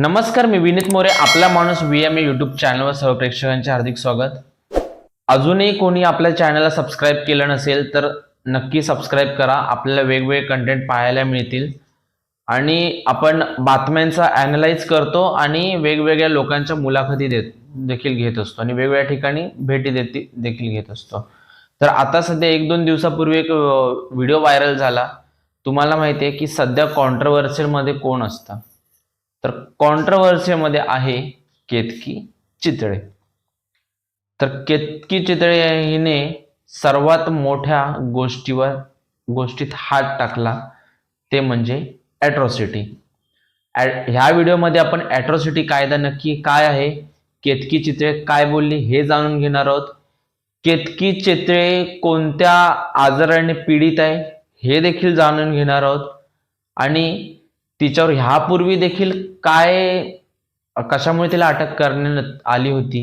नमस्कार मी विनीत मोरे आपला माणूस व्ही एम ए यूट्यूब चॅनलवर सर्व प्रेक्षकांचे हार्दिक स्वागत. अजूनही कोणी आपल्या चॅनलला सबस्क्राईब केलं नसेल तर नक्की सबस्क्राईब करा. आपल्याला वेगवेगळे कंटेंट पाहायला मिळतील. आणि आपण बातम्यांचा ॲनलाइज करतो आणि वेगवेगळ्या लोकांच्या मुलाखती देत देखील घेत असतो आणि वेगवेगळ्या ठिकाणी भेटी देती देखील घेत असतो. तर आता सध्या एक दोन दिवसापूर्वी एक व्हिडिओ व्हायरल झाला. तुम्हाला माहिती आहे की सध्या कॉन्ट्रवर्सीमध्ये कोण असतं? तर कॉन्ट्रवर्सीमध्ये आहे केतकी चितळे. तर केतकी चितळे हिने सर्वात मोठ्या गोष्टीवर गोष्टीत हात टाकला ते म्हणजे ॲट्रॉसिटी ह्या व्हिडिओमध्ये आपण ॲट्रॉसिटी कायदा नक्की काय आहे? केतकी चित्रे काय बोलली हे जाणून घेणार आहोत. केतकी चित्रे कोणत्या आजाराने पीडित आहे हे देखील जाणून घेणार आहोत. आणि तिच्यावर ह्यापूर्वी देखील काय कशामुळे तिला अटक करण्यात आली होती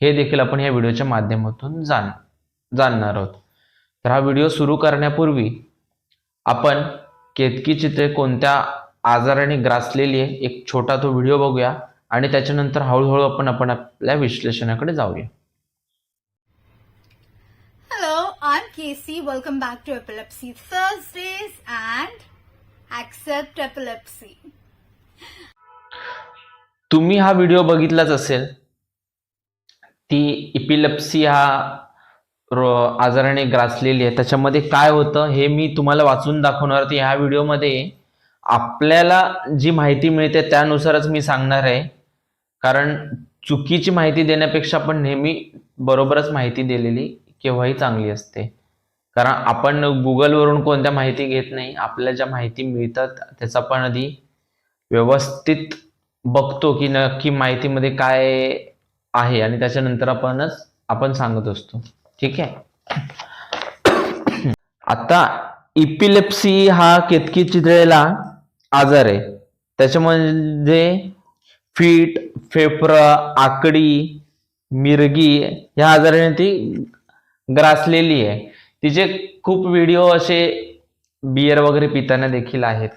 हे देखील आपण या व्हिडिओच्या माध्यमातून जाण जाणणार आहोत तर हा व्हिडिओ सुरू करण्यापूर्वी आपण केतकी चित्रे कोणत्या आजाराने ग्रासलेली आहे एक छोटा तो व्हिडिओ बघूया आणि त्याच्यानंतर हळूहळू आपण आपण आपल्या विश्लेषणाकडे जाऊया Hello, I'm Casey. Welcome back to Epilepsy Thursdays and accept epilepsy तुम्ही हा व्हिडिओ बघितलाच असेल. ती इपिलेप्सी हा आजाराने ग्रासलेली आहे. त्याच्यामध्ये काय होतं हे मी तुम्हाला वाचून दाखवणार तर ह्या व्हिडिओमध्ये आपल्याला जी माहिती मिळते त्यानुसारच मी सांगणार आहे. कारण चुकीची माहिती देण्यापेक्षा आपण नेहमी बरोबरच माहिती दिलेली केव्हाही चांगली असते. कारण आपण गुगलवरून कोणत्या माहिती घेत नाही आपल्या ज्या माहिती मिळतात त्याचा आपण आधी व्यवस्थित बघतो की नक्की माहितीमध्ये काय आहे आणि त्याच्यानंतर आपणच आपण सांगत असतो. ठीक आहे? आता इपिलेप्सी हा केतकी चितळेला आजार आहे. त्याच्यामध्ये फीट फेफरा आकडी मिरगी ह्या आजाराने ती ग्रासलेली आहे. तिचे खूप व्हिडिओ असे बियर वगैरे पिताना देखील आहेत.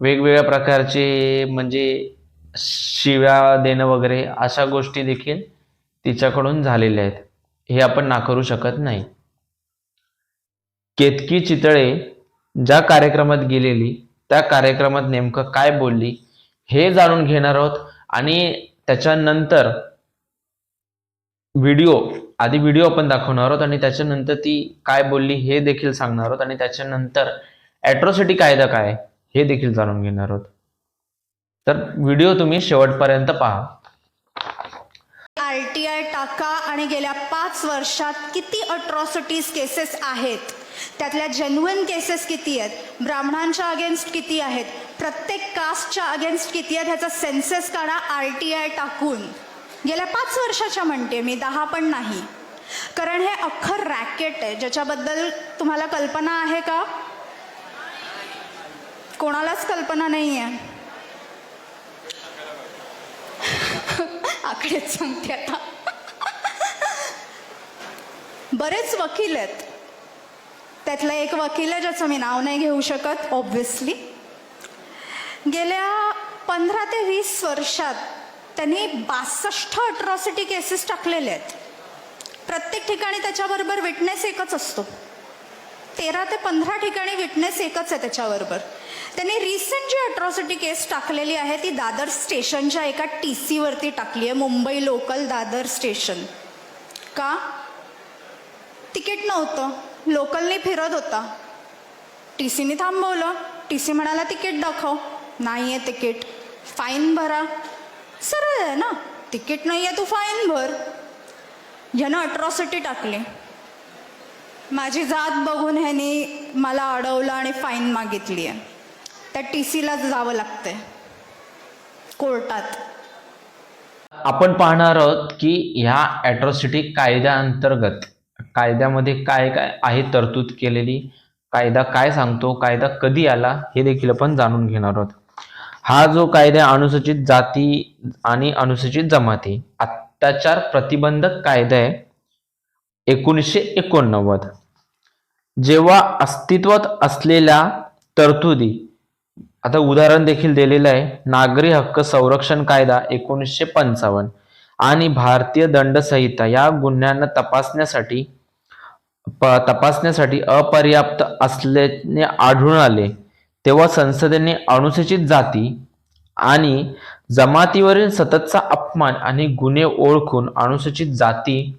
वेगवेगळ्या प्रकारचे म्हणजे शिव्या देणं वगैरे अशा गोष्टी देखील तिच्याकडून झालेल्या आहेत. हे आपण नाकारू शकत नाही. केतकी चितळे ज्या कार्यक्रमात गेलेली त्या कार्यक्रमात नेमकं काय बोलली हे जाणून घेणार आहोत आणि त्याच्यानंतर व्हिडिओ आधी व्हिडिओ आपण दाखवणार आहोत आणि त्याच्यानंतर ती काय बोलली हे देखील सांगणार आहोत आणि त्याच्यानंतर ॲट्रॉसिटी कायदा काय हे देखील जाणून घेणार आहोत. तर व्हिडिओ तुम्ही शेवटपर्यंत पहा. आरटीआय टाका आणि गेल्या पाच वर्षात किती अट्रॉसिटीज केसेस आहेत? त्यातल्या जेन्युन केसेस किती आहेत? ब्राह्मणांच्या अगेन्स्ट किती आहेत? प्रत्येक कास्टच्या अगेन्स्ट किती आहेत? ह्याचा सेन्सेस काढा आर टी आय टाकून. गेल्या पाच वर्षाच्या म्हणते मी दहा पण नाही. कारण हे अख्खं रॅकेट आहे ज्याच्याबद्दल तुम्हाला कल्पना आहे का? कोणालाच कल्पना नाही आहे आकडेच सांगते आता. बरेच वकील आहेत. त्यातला एक वकील आहे ज्याचं मी नाव नाही घेऊ शकत ऑब्व्हियसली गेल्या पंधरा ते वीस वर्षात त्यांनी बासष्ट अट्रॉसिटी केसेस टाकलेले आहेत. प्रत्येक ठिकाणी त्याच्याबरोबर विटनेस एकच असतो. तेरा ते पंधरा ठिकाणी विटनेस एकच आहे त्याच्याबरोबर. त्यांनी रिसेंट जी अट्रॉसिटी केस टाकलेली आहे ती दादर स्टेशनच्या एका टी सीवरती टाकली आहे मुंबई लोकल दादर स्टेशन का? तिकीट नव्हतं. लोकलने फिरत होता. टी सीने थांबवलं. टी सी म्हणाला तिकीट दाखव. नाही आहे तिकीट. फाईन भरा. सरळ आहे ना. तिकीट नाही आहे तू फाईन भर. ह्यानं अट्रॉसिटी टाकली माझी जात बघून ह्यानी मला अडवलं आणि फाईन मागितली आहे. त्या टी सीला जावं लागतंय. कोर्टात. आपण पाहणार आहोत की ह्या ॲट्रॉसिटी कायद्याअंतर्गत कायद्यामध्ये काय काय आहे तरतूद केलेली कायदा काय सांगतो कायदा कधी आला हे देखील आपण जाणून घेणार आहोत. हा जो कायदा अनुसूचित जाती आणि अनुसूचित जमाती अत्याचार प्रतिबंधक कायदा आहे एकोणीसशे एकोणनव्वद. जेव्हा अस्तित्वात असलेल्या तरतुदी आता उदाहरण देखील दिलेलं आहे नागरी हक्क संरक्षण कायदा एकोणीसशे पंचावन्न आणि भारतीय दंड संहिता या गुन्ह्यांना तपासण्यासाठी प- तपासण्यासाठी अपर्याप्त असल्याने आढळून आले. तेव्हा संसदेने अनुसूचित जाती आणि जमातीवरील सततचा अपमान आणि गुन्हे ओळखून अनुसूचित जाती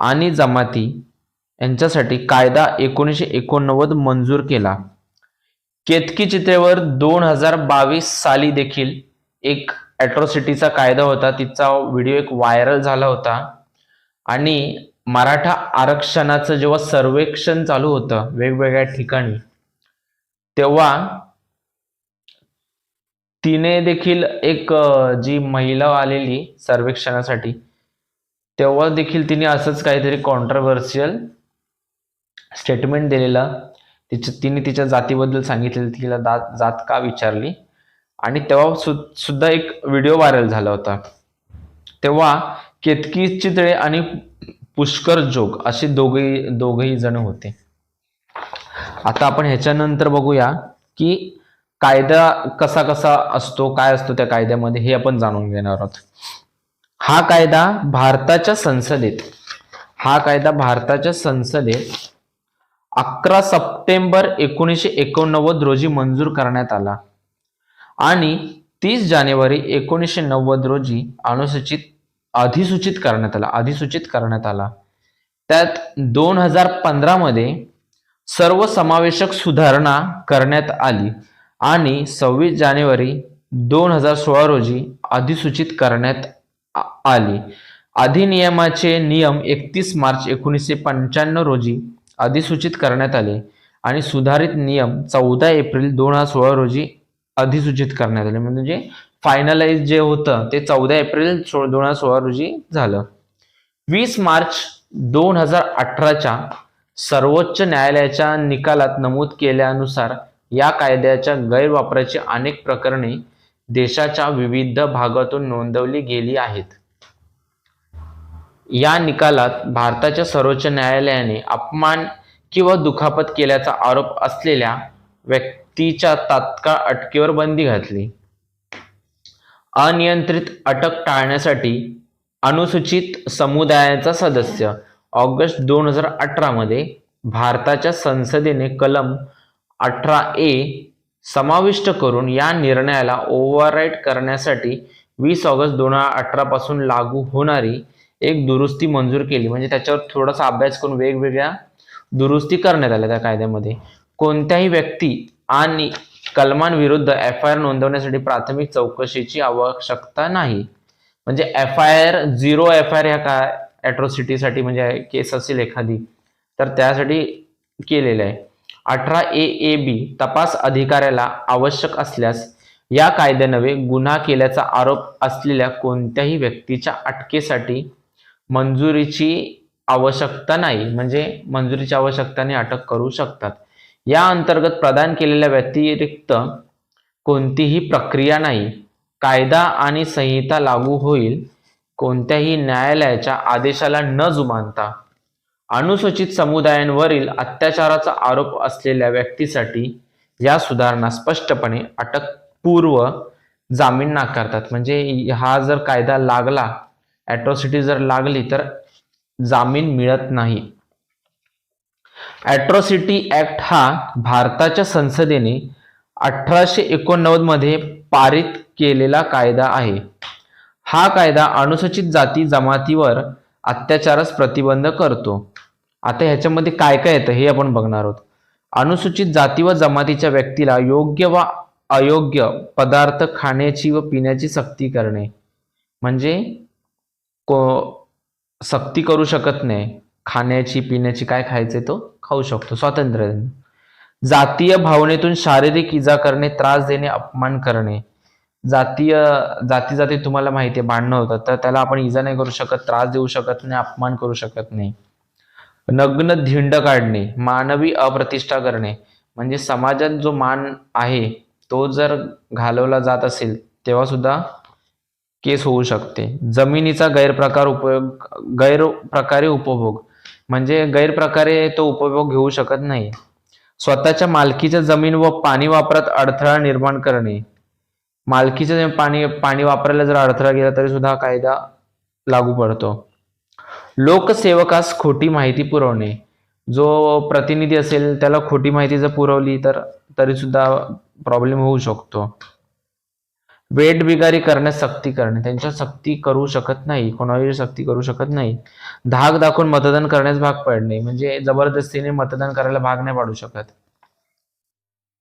आणि जमाती यांच्यासाठी कायदा एकोणीसशे एकोणनव्वद मंजूर केला. केतकी चित्रेवर दोन हजार बावीस साली देखील एक ॲट्रॉसिटीचा कायदा होता. तिचा व्हिडिओ एक व्हायरल झाला होता. आणि मराठा आरक्षणाचं जेव्हा सर्वेक्षण चालू होतं वेगवेगळ्या ठिकाणी तेव्हा तिने देखील एक जी महिला आलेली सर्वेक्षणासाठी तेव्हा देखील तिने असंच काहीतरी कॉन्ट्रवर्शियल स्टेटमेंट दिलेलं तिच्या तिने तिच्या जातीबद्दल सांगितलेलं तिला दात जात का विचारली? आणि तेव्हा सु सुद्धा एक व्हिडिओ व्हायरल झाला होता. तेव्हा केतकी चितळे आणि पुष्कर जोग असे दोघेही दोघेही जण होते. आता आपण ह्याच्यानंतर बघूया की कायदा कसा कसा असतो काय असतो त्या कायद्यामध्ये हे आपण जाणून घेणार आहोत. हा कायदा भारताच्या संसदेत हा कायदा भारताच्या संसदेत अकरा सप्टेंबर एकोणीसशे एकोणनव्वद रोजी मंजूर करण्यात आला. आणि तीस जानेवारी एकोणीसशे नव्वद रोजी अनुसूचित अधिसूचित करण्यात आला अधिसूचित करण्यात आला. त्यात दोन हजार पंधरामध्ये सर्वसमावेशक सुधारणा करण्यात आली आणि सव्वीस जानेवारी दोन हजार सोळा रोजी अधिसूचित करण्यात आली. अधिनियमाचे नियम एकतीस मार्च एकोणीसशे पंच्याण्णव रोजी अधिसूचित करण्यात आले आणि सुधारित नियम चौदा एप्रिल दोन हजार सोळा रोजी अधिसूचित करण्यात आले. म्हणजे फायनलाइज जे होतं ते चौदा एप्रिल सो दोन हजार सोळा रोजी झालं. वीस मार्च दोन हजार अठराच्या सर्वोच्च न्यायालयाच्या निकालात नमूद केल्यानुसार या कायद्याच्या गैरवापराची अनेक प्रकरणे देशाच्या विविध भागातून नोंदवली गेली आहेत. या निकालात भारताच्या सर्वोच्च न्यायालयाने अपमान किंवा दुखापत केल्याचा आरोप असलेल्या व्यक्तीच्या तात्काळ अटकेवर बंदी घातली. अनियंत्रित अटक टाळण्यासाठी अनुसूचित समुदायाचा सदस्य ऑगस्ट दोन हजार अठरामध्ये भारताच्या संसदेने कलम अठरा ए समाविष्ट करून या निर्णयाला ओव्हरराईट करण्यासाठी वीस ऑगस्ट दोन हजार अठरापासून लागू होणारी एक दुरुस्ती मंजूर केली. म्हणजे त्याच्यावर थोडासा अभ्यास करून वेगवेगळ्या दुरुस्ती करण्यात आल्या त्या कायद्यामध्ये. कोणत्याही व्यक्ती आणि कलमांविरुद्ध एफ आय आर नोंदवण्यासाठी प्राथमिक चौकशीची आवश्यकता नाही. म्हणजे F I R zero F I R ह्या काय ॲट्रॉसिटीसाठी म्हणजे केस असेल एखादी तर त्यासाठी केलेलं आहे. अठरा ए ए बी तपास अधिकाऱ्याला आवश्यक असल्यास या कायद्यानवे गुन्हा केल्याचा आरोप असलेल्या कोणत्याही व्यक्तीच्या अटकेसाठी मंजुरीची आवश्यकता नाही म्हणजे मंजुरीची आवश्यकताने अटक करू शकतात. या अंतर्गत प्रदान केलेल्या व्यतिरिक्त कोणतीही प्रक्रिया नाही. कायदा आणि संहिता लागू होईल. कोणत्याही न्यायालयाच्या आदेशाला न जुमानता अनुसूचित समुदायांवरील अत्याचाराचा आरोप असलेल्या व्यक्तीसाठी या सुधारणा स्पष्टपणे अटकपूर्व जामीन नाकारतात. म्हणजे हा जर कायदा लागला ॲट्रॉसिटी जर लागली तर जामीन मिळत नाही. ॲट्रॉसिटी ऍक्ट हा भारताच्या संसदेने अठराशे एकोणनव्वदमध्ये पारित केलेला कायदा आहे. हा कायदा अनुसूचित जाती जमातीवर अत्याचारास प्रतिबंध करतो. आता ह्याच्यामध्ये काय काय येतं हे आपण बघणार आहोत. अनुसूचित जाती व जमातीच्या व्यक्तीला योग्य व अयोग्य पदार्थ खाण्याची व पिण्याची सक्ती करणे. म्हणजे को सक्ती करू शकत नाही. खाण्याची पिण्याची काय खायचे तो? खाऊ शकतो. स्वातंत्र्य जातीय भावनेतून शारीरिक इजा करणे त्रास देणे अपमान करणे. जातीय जाती जाती तुम्हाला माहिती आहे भांडणं होतात. तर त्याला आपण इजा नाही करू शकत त्रास देऊ शकत नाही अपमान करू शकत नाही. नग्न धिंड काढणे मानवी अप्रतिष्ठा करणे. म्हणजे समाजात जो मान आहे तो जर घालवला जात असेल तेव्हा सुद्धा केस होऊ शकते. जमिनीचा गैरप्रकार उपयोग गैरप्रकारे उपभोग. म्हणजे गैरप्रकारे तो उपभोग घेऊ शकत नाही. स्वतःच्या मालकीच्या जमीन व पाणी वापरात अडथळा निर्माण करणे. मालकीचं पाणी पाणी वापरायला जर अडथळा गेला तरी सुद्धा कायदा लागू पडतो. लोकसेवकास खोटी माहिती पुरवणे. जो प्रतिनिधी असेल त्याला खोटी माहिती जर पुरवली तर तरी सुद्धा प्रॉब्लेम होऊ शकतो. वेट बिगारी करण्यास सक्ती करणे. त्यांच्या सक्ती करू शकत नाही. कोणावर सक्ती करू शकत नाही. धाक दाखवून मतदान करण्यास भाग पडणे. म्हणजे जबरदस्तीने मतदान करायला भाग नाही पाडू शकत.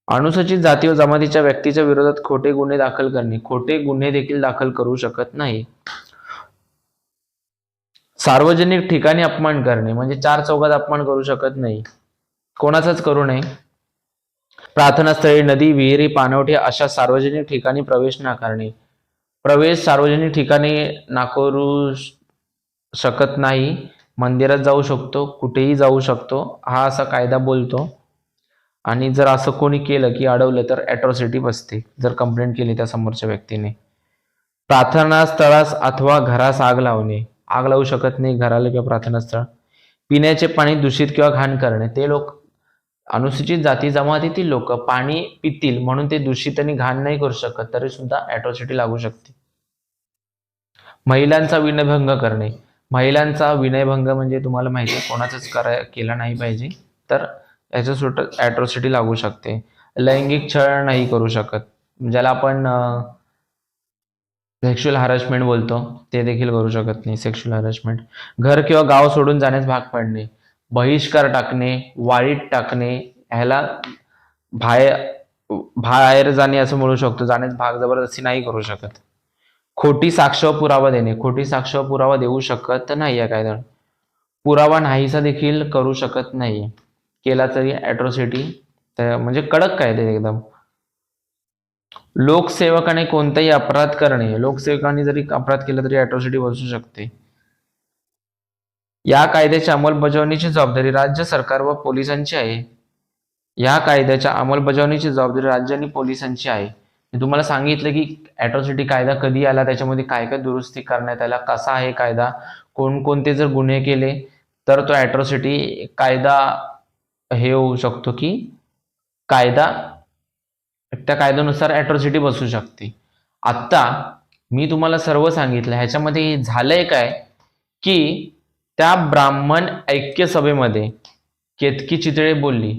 अनुसूचित जाती व जमातीच्या व्यक्तीच्या विरोधात खोटे गुन्हे दाखल करणे. खोटे गुन्हे देखील दाखल करू शकत नाही. सार्वजनिक ठिकाणी अपमान करणे म्हणजे चार चौकात अपमान करू शकत नाही. कोणाचाच करू नये. प्रार्थनास्थळी नदी विहिरी पाणवठे अशा सार्वजनिक ठिकाणी प्रवेश नाकारणे प्रवेश सार्वजनिक ठिकाणी नाकारू शकत नाही. मंदिरात जाऊ शकतो कुठेही जाऊ शकतो. हा असा कायदा बोलतो. आणि जर असं कोणी केलं की अडवलं तर ॲट्रॉसिटी बसते जर कंप्लेंट केली त्या समोरच्या व्यक्तीने. प्रार्थना स्थळास अथवा घरास आग लावणे. आग लावू शकत नाही घराला किंवा प्रार्थना स्थळ. पिण्याचे पाणी दूषित किंवा घाण करणे. ते लोक अनुसूचित जाती जमातीतील लोक पाणी पितील म्हणून ते दूषित आणि घाण नाही करू शकत तरी सुद्धा ॲट्रॉसिटी लागू शकते. महिलांचा विनयभंग करणे. महिलांचा विनयभंग म्हणजे तुम्हाला माहिती कोणाचाच करा केला नाही पाहिजे. तर याच्या सुट लागू शकते. लैंगिक छळ नाही करू शकत. ज्याला आपण सेक्शुअल हॅरॅसमेंट बोलतो ते देखील करू शकत नाही सेक्शुअल हॅरॅसमेंट घर किंवा गाव सोडून जाण्यास भाग पडणे बहिष्कार टाकणे वाळीत टाकणे ह्याला बाहेर बाहेर जाणे असं म्हणू शकतो जाण्यास भाग जबरदस्ती नाही करू शकत. खोटी साक्ष पुरावा देणे खोटी साक्ष पुरावा देऊ शकत नाही या कायद्यात पुरावा नाहीसा देखील करू शकत नाही. केला तरी अॅट्रॉसिटी म्हणजे कडक कायदे एकदम. लोकसेवकाने कोणताही अपराध करणे लोकसेवकाने जरी अपराध केला तरी ॲट्रॉसिटी बसू शकते. या कायद्याच्या अंमलबजावणीची जबाबदारी राज्य सरकार व पोलिसांची आहे. या कायद्याच्या अंमलबजावणीची जबाबदारी राज्य आणि पोलिसांची आहे. मी तुम्हाला सांगितलं की ॲट्रॉसिटी कायदा कधी आला त्याच्यामध्ये काय काय दुरुस्ती करण्यात आला कसा आहे कायदा कोणकोणते जर गुन्हे केले तर तो ॲट्रॉसिटी कायदा हे होऊ शकतो की कायदा त्या कायद्यानुसार ॲट्रॉसिटी बसू शकते. आत्ता मी तुम्हाला सर्व सांगितलं ह्याच्यामध्ये झालंय काय? की त्या ब्राह्मण ऐक्य सभेमध्ये केतकी चितळे बोलली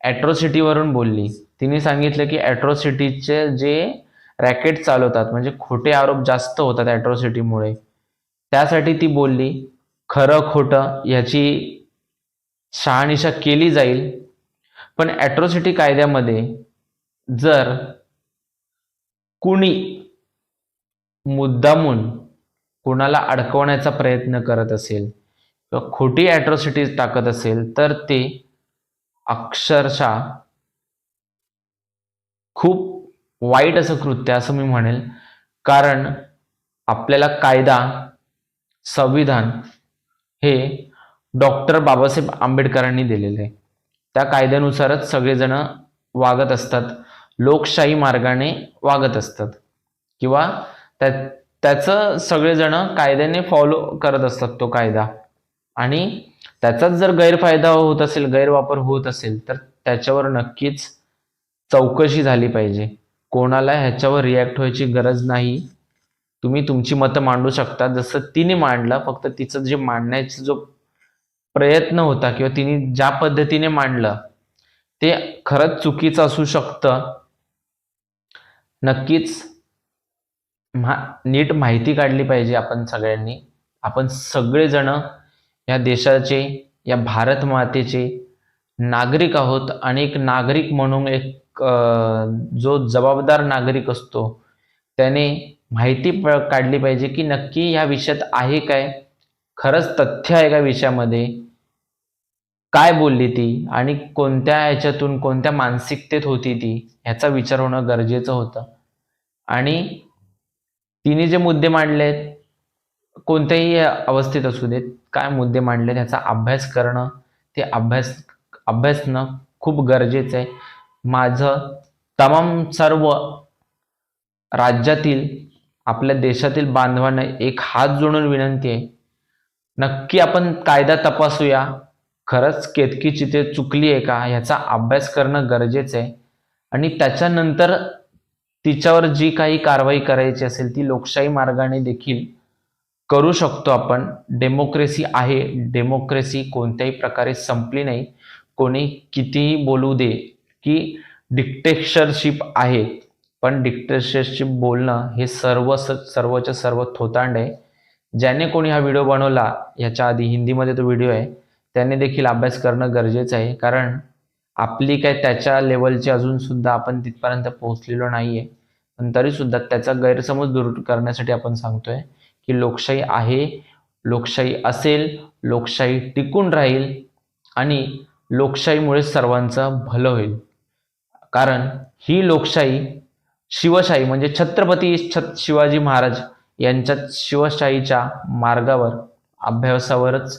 ॲट्रॉसिटीवरून बोलली. तिने सांगितलं की ॲट्रॉसिटीचे जे रॅकेट चालवतात म्हणजे खोटे आरोप जास्त होतात ॲट्रॉसिटीमुळे त्यासाठी ती बोलली खरं खोटं याची शहानिशा केली जाईल. पण ॲट्रॉसिटी कायद्यामध्ये जर कुणी मुद्दामून कुणाला अडकवण्याचा प्रयत्न करत असेल किंवा खोटी ॲट्रॉसिटीज टाकत असेल तर ते अक्षरशः खूप वाईट असं कृत्य असं मी म्हणेल. कारण आपल्याला कायदा संविधान हे डॉक्टर बाबासाहेब आंबेडकरांनी दिलेलं. आहे त्या कायद्यानुसारच सगळेजण वागत असतात. लोकशाही मार्गाने वागत असतात. किंवा त्या त्याचं सगळेजण कायद्याने फॉलो करत असतात तो कायदा. आणि त्याचाच जर गैरफायदा होत असेल गैरवापर होत असेल तर त्याच्यावर नक्कीच चौकशी झाली पाहिजे. कोणाला ह्याच्यावर रिॲक्ट व्हायची गरज नाही. तुम्ही तुमची मतं मांडू शकता. जसं तिने मांडलं फक्त तिचं जे मांडण्याचा जो प्रयत्न होता किंवा तिने ज्या पद्धतीने मांडलं ते खरंच चुकीचं असू शकतं. नक्कीच मा नीट माहिती काढली पाहिजे आपण सगळ्यांनी. आपण सगळेजण या देशाचे या भारत मातेचे नागरिक आहोत आणि एक नागरिक म्हणून एक जो जबाबदार नागरिक असतो त्याने माहिती काढली पाहिजे की नक्की या विषयात आहे काय? खरंच तथ्य आहे का विषयामध्ये? काय बोलली ती आणि कोणत्या ह्याच्यातून कोणत्या मानसिकतेत होती ती ह्याचा विचार होणं गरजेचं होतं. आणि तिने जे मुद्दे मांडलेत कोणत्याही अवस्थेत असू देत काय मुद्दे मांडले त्याचा अभ्यास करणं ते अभ्यास अभ्यासणं खूप गरजेचं आहे माझं तमाम सर्व राज्यातील आपल्या देशातील बांधवांना एक हात जोडून विनंती आहे नक्की आपण कायदा तपासूया खरंच केतकी चिते चुकली आहे का ह्याचा अभ्यास करणं गरजेचं आहे. आणि त्याच्यानंतर तिच्यावर जी काही कारवाई करायची असेल ती लोकशाही मार्गाने देखील करू शकतो आपण. डेमोक्रेसी आहे. डेमोक्रेसी कोणत्याही प्रकारे संपली नाही. कोणी कितीही बोलू दे की डिक्टेटरशिप आहे. पण डिक्टेटरशिप बोलणं हे सर्व सर्वच्या सर्व थोतांड आहे. ज्याने कोणी हा व्हिडिओ बनवला याच्या आधी हिंदीमध्ये तो व्हिडिओ आहे. त्याने देखील अभ्यास करणं गरजेचं आहे. कारण आपली काय त्याच्या लेवलची अजून सुद्धा आपण तिथपर्यंत पोहोचलेलो नाही आहे पण तरीसुद्धा त्याचा गैरसमज दूर करण्यासाठी आपण सांगतोय की लोकशाही आहे लोकशाही असेल लोकशाही टिकून राहील आणि लोकशाहीमुळे सर्वांचं भलं होईल. कारण ही लोकशाही शिवशाही म्हणजे छत्रपती छत शिवाजी महाराज यांच्या शिवशाहीच्या मार्गावर अभ्यासावरच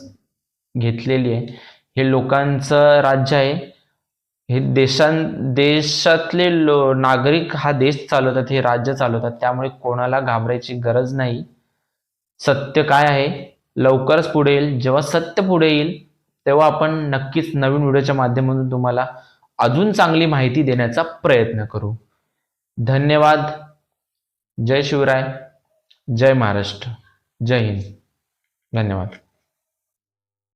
घेतलेली आहे. हे लोकांचं राज्य आहे. हे देशां देशातले लो नागरिक हा देश चालवतात हे राज्य चालवतात. त्यामुळे कोणाला घाबरायची गरज नाही. सत्य काय आहे? लवकरच पुढे येईल. जेव्हा सत्य पुढे येईल तेव्हा आपण नक्कीच नवीन व्हिडिओच्या माध्यमातून तुम्हाला अजून चांगली माहिती देण्याचा प्रयत्न करू. धन्यवाद. जय शिवराय. जय महाराष्ट्र. जय हिंद. धन्यवाद.